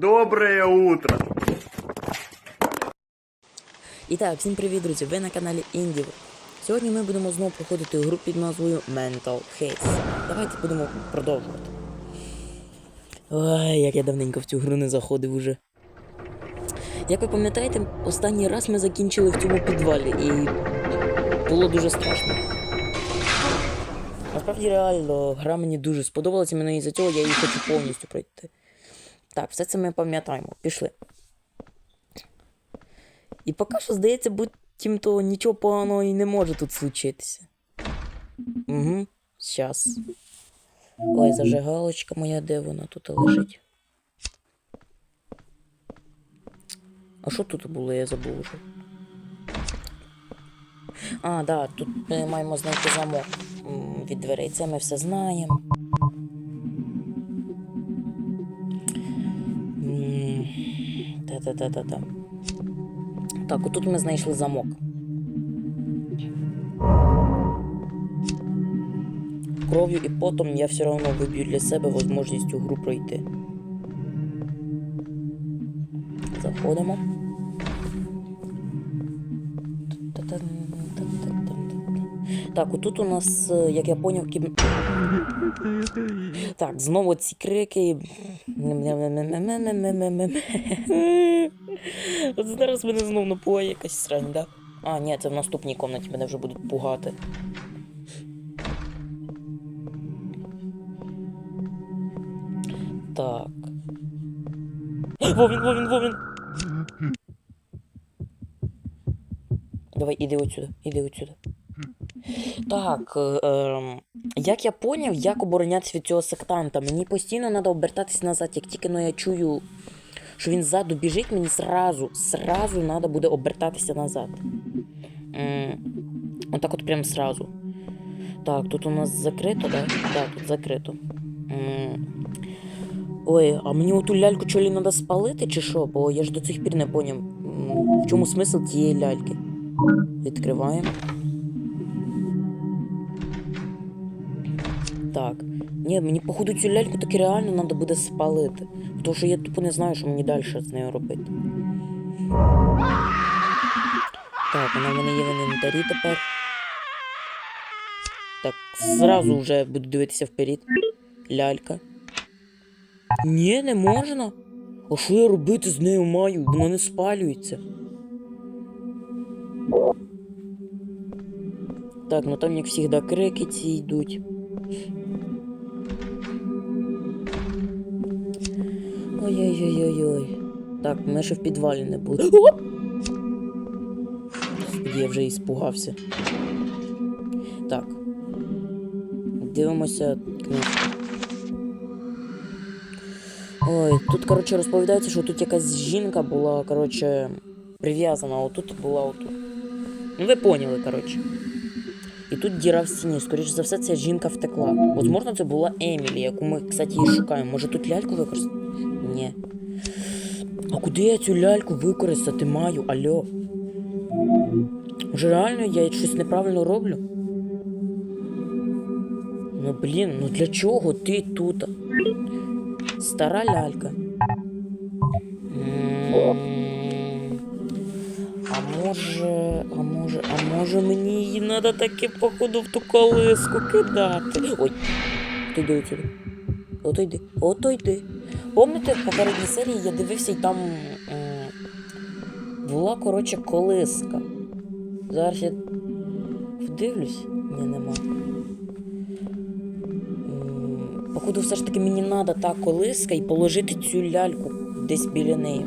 Доброе утро. І так, всім привіт, друзі! Ви на каналі Індів. Сьогодні ми будемо знову проходити гру під назвою Mental Haze. Давайте будемо продовжувати. Ой, як я давненько в цю гру не заходив уже. Як ви пам'ятаєте, останній раз ми закінчили в цьому підвалі і було дуже страшно. Насправді реально, гра мені дуже сподобалася, мене із-за цього я її хочу повністю пройти. Так, все це ми пам'ятаємо. Пішли. І поки що здається, буцімто нічого поганого і не може тут случитися. Угу, щас. Ой, зажигалочка моя, де вона тут лежить? А що тут було, я забув уже. А, да, тут ми маємо знайти замок від дверей. Це ми все знаємо. Та-та-та-та-та. Так, отут ми знайшли замок. Кров'ю і потом я все одно виб'ю для себе можливість у гру пройти. Заходимо. Так, отут у нас, е, як я поняв, кім... Так, знову ці крики. От зараз мене знову напугає якась срань, да? А, ні, це в наступній комнаті мене вже будуть пугати. Так. Вовін, Вовін, Вовін! Давай, іди отсюди, іди отсюди. Так, е, як я поняв, як оборонятися від цього сектанта. Мені постійно треба обертатись назад, як тільки но я чую, що він ззаду біжить, мені сразу, сразу треба буде обертатися назад. М, Отак от прям сразу. Так, тут у нас закрито, да? Так, тут закрито. М, Ой, а мені оту ляльку чолі треба спалити, чи що? Бо я ж до цих пір не поняв, в чому смисл тієї ляльки. Відкриваємо. Так. Ні, мені походу цю ляльку таки реально треба буде спалити. Тому що я тупо не знаю, що мені далі з нею робити. Так, вона в мене є в інвентарі тепер. Так, зразу вже буду дивитися вперед. Лялька. Ні, не можна. А що я робити з нею маю? Вона не спалюється. Так, ну там як завжди крики ці йдуть. Ой-ой-ой-ой-ой. Так, ми ще в підвалі не були. О! Господи, я вже іспугався. Так. Дивимося книжку. Ой, тут, коротше, розповідається, що тут якась жінка була, коротше, прив'язана, а отут була отут. Ну, ви поняли, коротше. І тут діра в стіні. Скоріше за все, ця жінка втекла. Возможно, це була Емілі, яку ми, кстати, і шукаємо. Може тут ляльку використати? А куди я цю ляльку використати маю? Алло? Може реально я щось неправильно роблю? Ну блін, ну для чого ти тут? Стара лялька. А може, а може, а може мені її треба таки походу в ту колиску кидати. Ой, ти йди отсюди. Ото йди, ото йди. Помните, в попередній серії я дивився і там м, була, коротше, колиска. Зараз я вдивлюсь. Ні, нема. Походу, все ж таки мені треба та колиска і положити цю ляльку десь біля неї.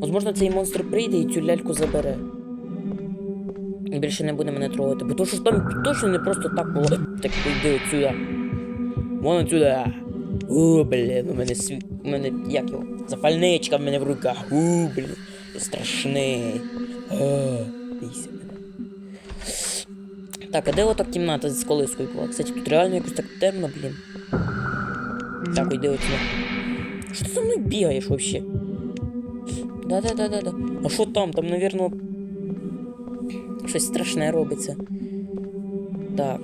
Возможно, цей монстр прийде і цю ляльку забере. І більше не буде мене трогати. Бо то, що там точно не просто так було. Так йди отсюда. Вон отсюда. У, блін, у мене світ. У мене як його? Запальничка в мене в руках. У, блін. Страшний. О, бійся мене. Так, а де ота кімната з колискою була? Кстати, тут реально якось так темно, блін. Так, йди отсюда. Що ти за мною бігаєш вообще? Да-да-да-да-да. А що там? Там, навірно, щось страшне робиться. Так.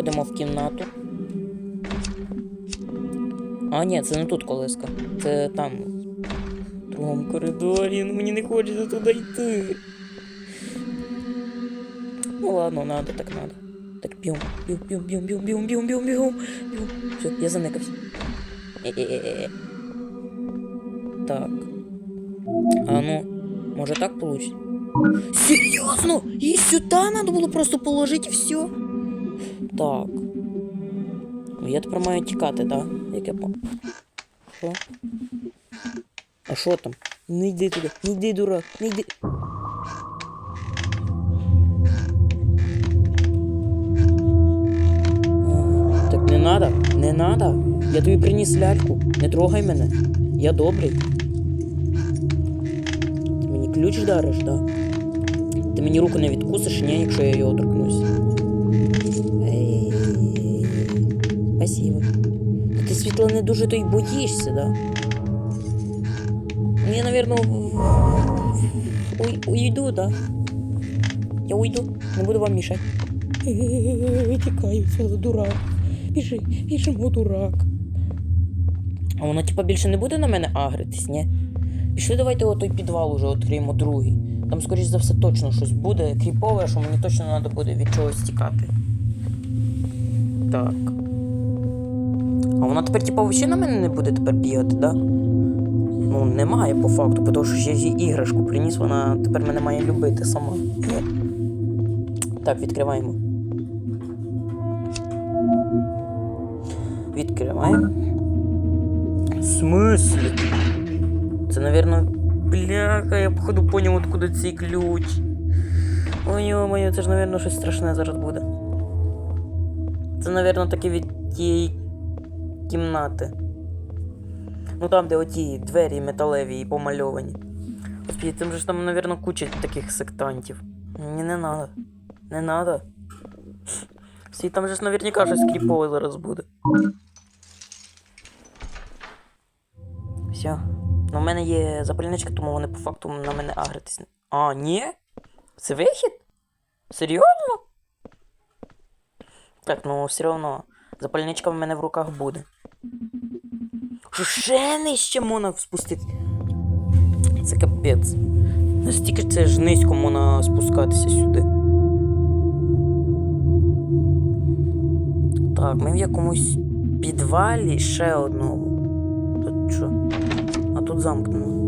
Проходимо в кімнату. А, ні, це не тут колиска. Це там. В другому коридорі. Ну мені не хочеться туди йти. Ну ладно, надо, так надо. Так бьем, бьем, бьем, бьем, бьем, бьем, бьем, бьем, бьем. Все, я заникався. Е-е-е-е. Так. А ну, може так получится? Серйозно? І сюди треба було просто положити все. Так. Я тепер маю тікати, так? Да? Як я по. Що? А що там? Не йди туди, не йди, дурак, не йди. Так не надо, не надо. Я тобі приніс ляльку. Не трогай мене. Я добрий. Ти мені ключ дариш, да? Ти мені руку не відкусиш, ні, якщо я його не дуже то й боїшся, да? Ну, Я, наверно, уй, уйду, да? Я уйду, не буду вам мішати. Тікаю, це дурак. Біжи, біжимо, дурак. А воно, типа, більше не буде на мене агритись, ні? Пішли, давайте отой підвал уже відкриємо другий. Там, скоріш за все, точно щось буде кріпове, що мені точно треба буде від чогось тікати. Так. А вона тепер, типа, взагалі на мене не буде тепер бігати, да? Ну, немає по факту, тому що я їй іграшку приніс, вона тепер мене має любити сама. Так, відкриваємо. Відкриваємо. Смислі? Це, наверное, бляха, я походу поняв, откуда цей ключ. Ой, моє, це ж, наверное, щось страшне зараз буде. Це, наверное, таки від тієї кімнати. Ну там, де оті двері металеві і помальовані. Господи, там же ж там, наверное, куча таких сектантів. Мені не надо. Не надо. Всі там же ж наверняка щось кріпове зараз буде. Все. Ну, в мене є запальничка, тому вони по факту на мене агритись. А, ні? Це вихід? Серйозно? Так, ну все одно. Запальничка в мене в руках буде. Що ще нижче можна спустити? Це капець. Настільки це ж низько можна спускатися сюди. Так, ми в якомусь підвалі ще одному. Тут що? А тут замкнено.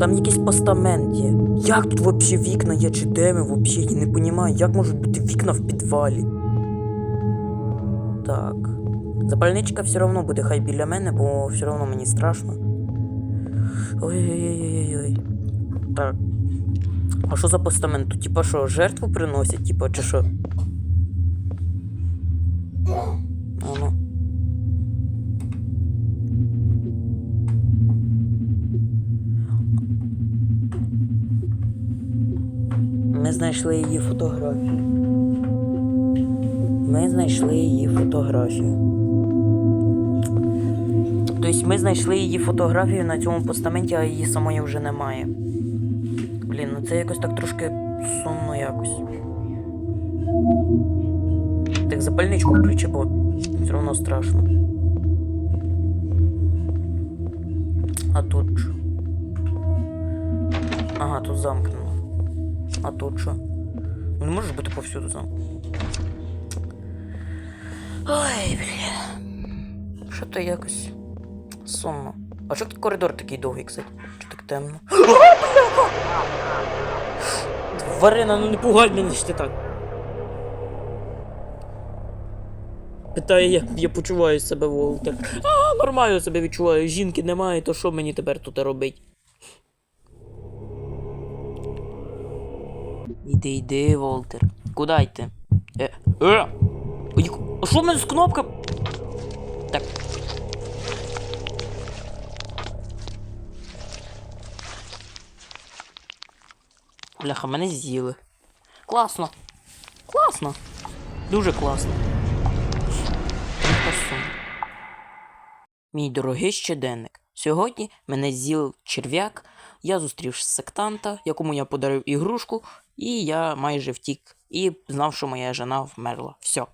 Там якийсь постамент є. Як тут взагалі вікна є, чи де ми взагалі? Я не розумію, як можуть бути вікна в підвалі. Запальничка все одно буде хай біля мене, бо все одно мені страшно. Ой-ой-ой-ой-ой. Так. А що за постамент? Тут типа що, жертву приносять, типа, чи що? Ну. Ми знайшли її фотографію. Ми знайшли її фотографію. Тобто ми знайшли її фотографію на цьому постаменті, а її самої вже немає. Блін, ну це якось так трошки сумно якось. Так запальничку включи, бо все одно страшно. А тут що? Ага, тут замкнено. А тут що? Ну, Не може бути повсюду замкнено. Ой, бля. Що то якось сумно. А що тут коридор такий довгий, кстати? Що так темно? О! Тварина, ну не пугай мене ж ти так. Питає, як я почуваю себе Волтер. А, нормально себе відчуваю. Жінки немає, то що мені тепер тут робить? Іди, йди, Волтер. Куди йти? Е, е! А що в мене з кнопка? Так. Бляха, мене з'їли. Класно. Класно. Дуже класно. Мій дорогий щоденник. Сьогодні мене з'їв черв'як, я зустрів сектанта, якому я подарив ігрушку, і я майже втік. І знав, що моя жена вмерла. Все.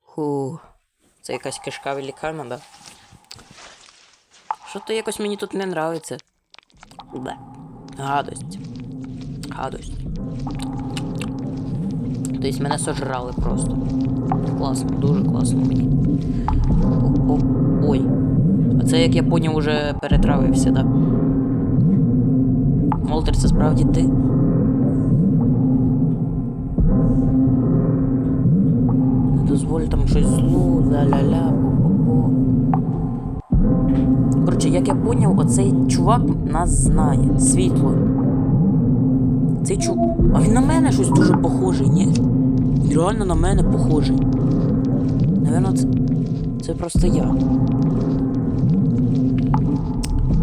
Ху. Це якась кишка лікарня, да? Що то якось мені тут не нравиться. Бе. Гадость. Гадость. Тобто мене сожрали просто. Класно, дуже класно мені. Ой. А це, як я поняв, уже перетравився, да? Молтер, це справді ти? Не дозволь там щось злу, ля-ля-ля, по-по-по. Коротше, як я поняв, оцей чувак нас знає. Світло. Цей чувак. А він на мене щось дуже похожий, ні? Він реально на мене похожий. Навірно, це. Це просто я.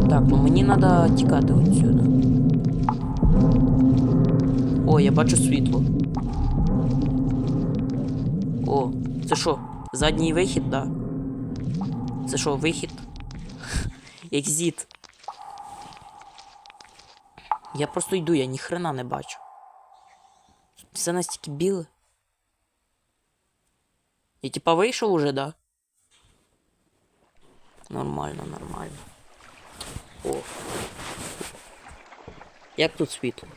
Так, ну мені треба тікати отсюда. О, я бачу світло. О, це що? Задній вихід, да? Це що, вихід? Екзіт. Я просто йду, я ніхрена не бачу. Все настільки біле. Я типа вийшов уже, да? Нормально, нормально. О. Як тут світло?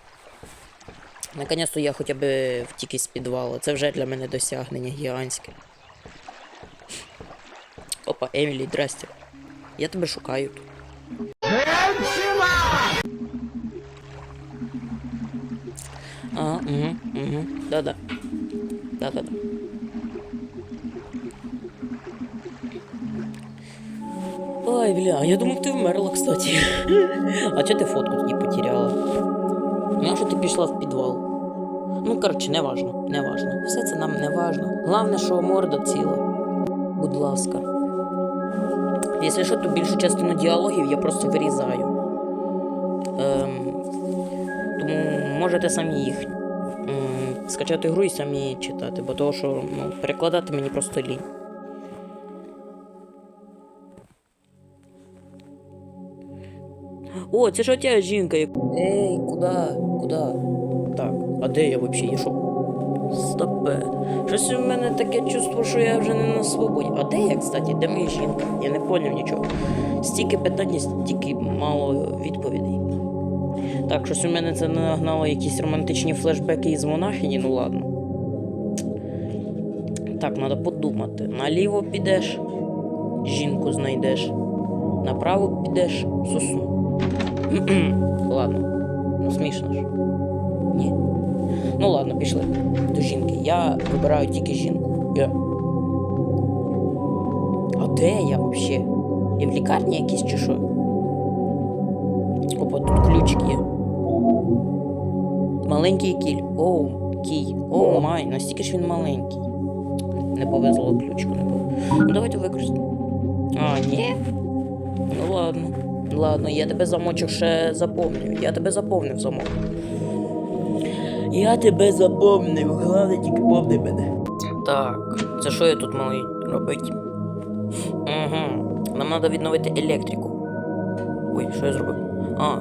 Наконець-то я хоча б втік із підвалу. Це вже для мене досягнення гігантське. Опа, Емілі, здрасте. Я тебе шукаю тут. Ага, угу, угу. Да-да. Да-да-да. Ой, бля, я думав, ти вмерла, кстати. А чого ти фотку тоді потеряла? Ну, що ти пішла в підвал? Ну, коротше, не важно, не важно. Все це нам не важно. Головне, що морда ціла. Будь ласка. Якщо що, то більшу частину діалогів я просто вирізаю. Можете самі їх скачати гру і самі читати, бо того, що ну, перекладати мені просто лінь. О, це ж отя жінка. Ей, куди? Куди? Так, а де я взагалі? Я що? Стопе. Щось у мене таке чувство, що я вже не на свободі. А де я, кстати? Де моя жінка? Я не поняв нічого. Стільки питань, стільки мало відповідей. Так, щось у мене це нагнало якісь романтичні флешбеки із монахині, ну ладно. Так, треба подумати. Наліво підеш, жінку знайдеш. Направо підеш, сосну. ладно. Ну смішно ж. Ні? Ну ладно, пішли. До жінки. Я вибираю тільки жінку. Я. А де я взагалі? Я в лікарні якійсь чи що? Опа, тут ключик є. Маленький кіль. Оу, кій. Оу май, настільки ж він маленький. Не повезло ключку, не повезло. Ну давайте використаємо. А, ні? Ну ладно. Ладно, я тебе замочок ще заповню. Я тебе заповнив замок. Я тебе запомнив, головне тільки помни мене. Так, це що я тут маю робити? Угу. Нам треба відновити електрику. Ой, що я зробив? А.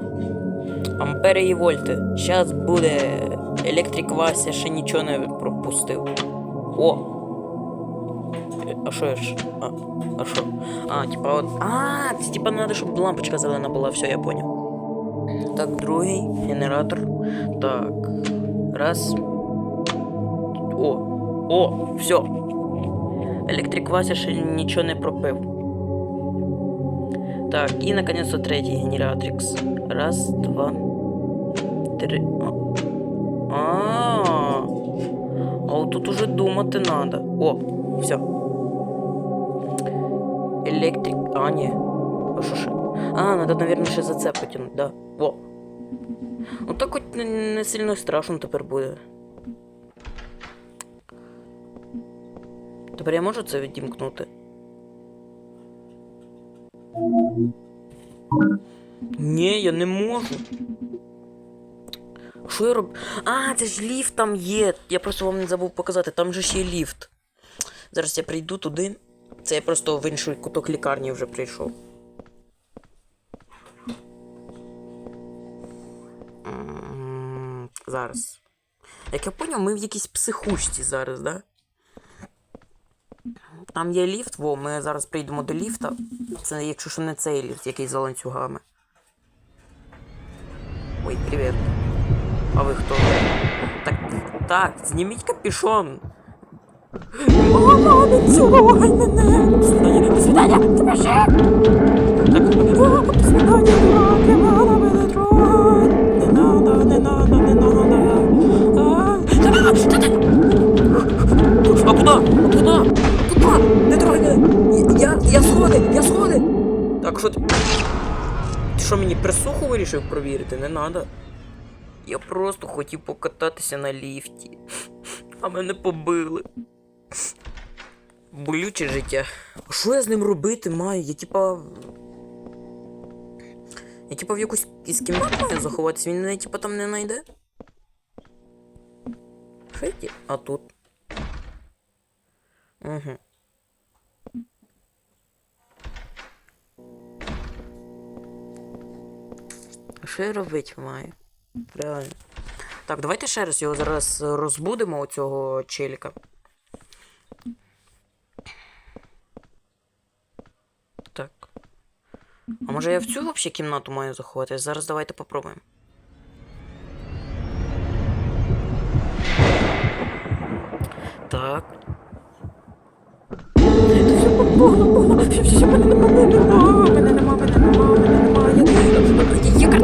Ампери і вольти. Щас буде. Електрик Вася ще нічого не пропустив. О! А що я ж? А, а що? А, типа от. А, це типа надо, щоб лампочка зелена була, все, я понял. Так, другий генератор. Так. Раз. О! О! Все. Електрик Вася ще нічого не пропив. Так, і наконец-то третій генератрикс. Раз, два, три. А. А, а тут уже думати надо. О, все. Електрик. А, ні. А що ще? А, надо, наверное, ще за да. О. Ну так хоч не, не сильно страшно тепер буде. Тепер я можу це відімкнути? Ні, я не можу. Що я роблю? А, це ж ліфт там є. Я просто вам не забув показати, там же ж є ліфт. Зараз я прийду туди. Це я просто в інший куток лікарні вже прийшов. Зараз. Як я поняв, ми в якійсь психушці зараз, да? Там є ліфт, во, ми зараз прийдемо до ліфта. Це якщо що не цей ліфт, який за ланцюгами. Ой, привіт. А ви хто? Так, так, зніміть капюшон. Мама, не цілуй мене! До свидання, до свидання, тебе ще! Так, мама, до свидання, дурак, не надо мене трогать! Не надо, не надо, не надо! А, та не надо, та ти- А куди? А куди? А куди? Не трогай мене! Я, я сходи, я сходи! Так, що ти... Що, мені присуху вирішив провірити? Не надо. Я просто хотів покататися на ліфті. А мене побили. Болюче життя. Що я з ним робити маю? Я типа. Я типа в якусь із кімнат маю він мене типа там не знайде. Шиті? А тут. Угу. Що я робити маю? Реально. Так, давайте ще раз його зараз розбудимо, оцього челіка. Так. А може я в цю взагалі кімнату маю заховатись? Зараз давайте попробуємо. Так. Все все, все, мене нема, мене нема, мене нема,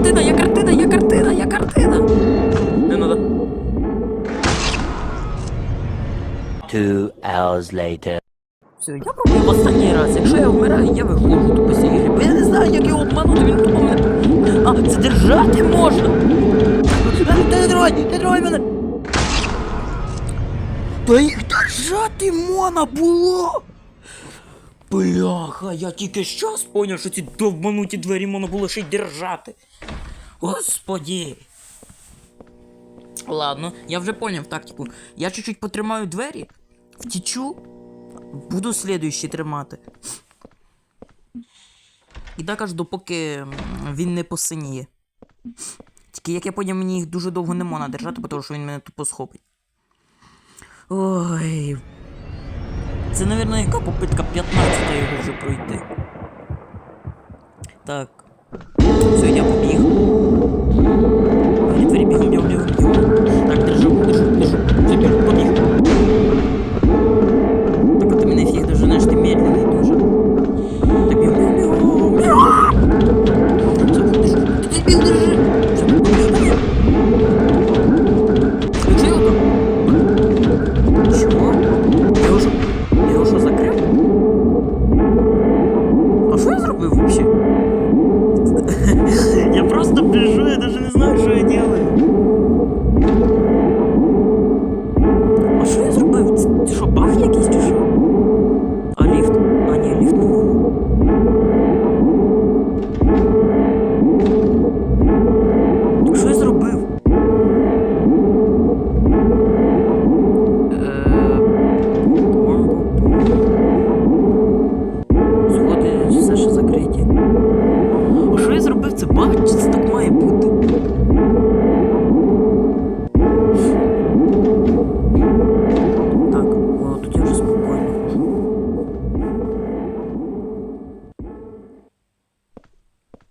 картина, є картина, є картина, є картина. Не надо. Two hours later. Все, я пробую в останній раз. Якщо я вмираю, я виходжу тупо з цієї. Бо я не знаю, як його обманути, він тупо мене. А, це держати можна. Та не трогай, не трогай мене. Та їх держати можна було. Бляха, я тільки щас поняв, що ці довбануті двері можна було ще й держати. Господі. Ладно, я вже поняв тактику. Я чуть-чуть потримаю двері, втічу, буду слідуючий тримати. І так аж допоки він не посиніє. Тільки, як я поняв, мені їх дуже довго не можна держати, тому що він мене тупо схопить. Ой. Це, мабуть, яка попитка 15 його вже пройти. Так. Все, я. Двері, бігом, бігом. Так, держу, держу, держу. Біжу, побіг. Так, а ти мене фіг доженеш, ти медленний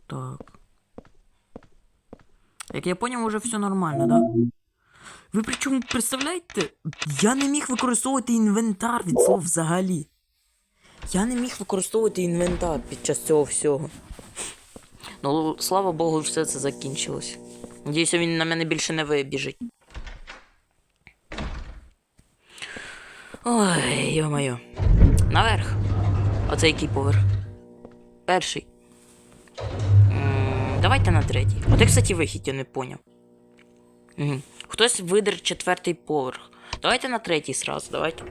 Так. Як я поняв, уже все нормально, да? Ви причому представляєте? Я не міг використовувати інвентар від слова взагалі. Я не міг використовувати інвентар під час цього всього. Ну, слава Богу, все це закінчилось. Надіюся, він на мене більше не вибіжить. Ой, йо-моє. Наверх. Оце який поверх? Перший. Давайте на третій. А де, кстати, вихід, я не поняв. Угу. Хтось видер четвертий поверх. Давайте на третій сразу, давайте.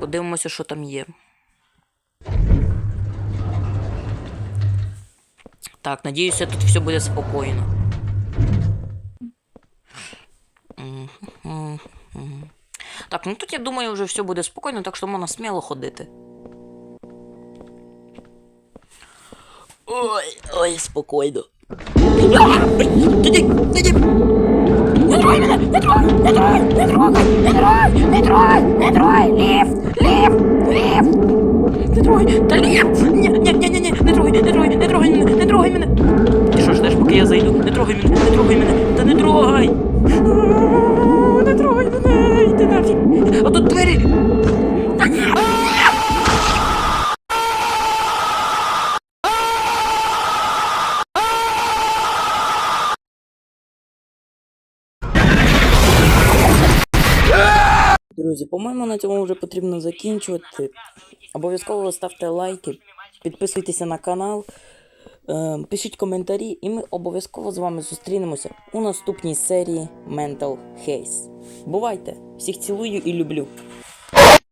Подивимося, що там є. Так, надіюся, тут все буде спокійно. Так, ну тут я думаю, вже все буде спокійно, так що можна сміло ходити. Ой, ой, тоді. Не трогай мене! Не трогай! Не трогай! Не трогай! Не трогай! Не трогай! Не трогай! Ліфт! Ліфт! Не трогай! Та ліфт! Ні, ні, ні, ні, ні, не трогай, не трогай, не трогай мене, не трогай мене! Ти що ждеш, поки я зайду? Не трогай мене, не трогай мене, та не трогай! Друзі, по-моєму, на цьому вже потрібно закінчувати. Обов'язково ставте лайки, підписуйтеся на канал, е, пишіть коментарі, і ми обов'язково з вами зустрінемося у наступній серії Mental Haze. Бувайте! Всіх цілую і люблю!